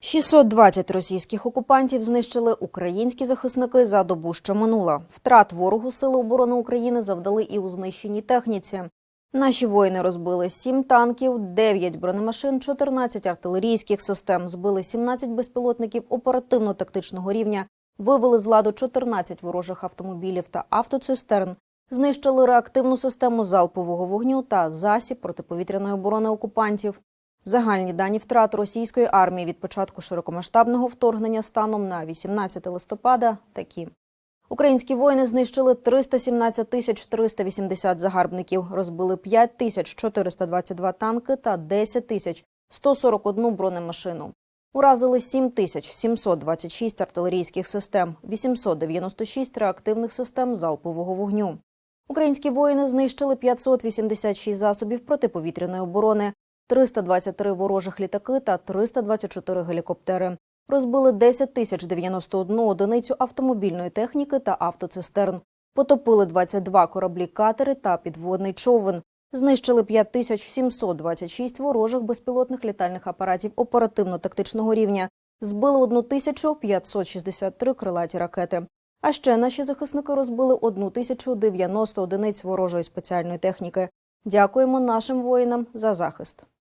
620 російських окупантів знищили українські захисники за добу, що минула. Втрат ворогу Сили оборони України завдали і у знищеній техніці. Наші воїни розбили 7 танків, 9 бронемашин, 14 артилерійських систем, збили 17 безпілотників оперативно-тактичного рівня, вивели з ладу 14 ворожих автомобілів та автоцистерн, знищили реактивну систему залпового вогню та засіб протиповітряної оборони окупантів. Загальні дані втрат російської армії від початку широкомасштабного вторгнення станом на 18 листопада такі. Українські воїни знищили 317 тисяч 380 загарбників, розбили 5 тисяч 422 танки та 10 тисяч 141 бронемашину. Уразили 7 тисяч 726 артилерійських систем, 896 реактивних систем залпового вогню. Українські воїни знищили 586 засобів протиповітряної оборони, 323 ворожих літаки та 324 гелікоптери. Розбили 10 тисяч 91 одиницю автомобільної техніки та автоцистерн. Потопили 22 кораблі-катери та підводний човен. Знищили 5726 ворожих безпілотних літальних апаратів оперативно-тактичного рівня. Збили 1563 крилаті ракети. А ще наші захисники розбили 1090 одиниць ворожої спеціальної техніки. Дякуємо нашим воїнам за захист.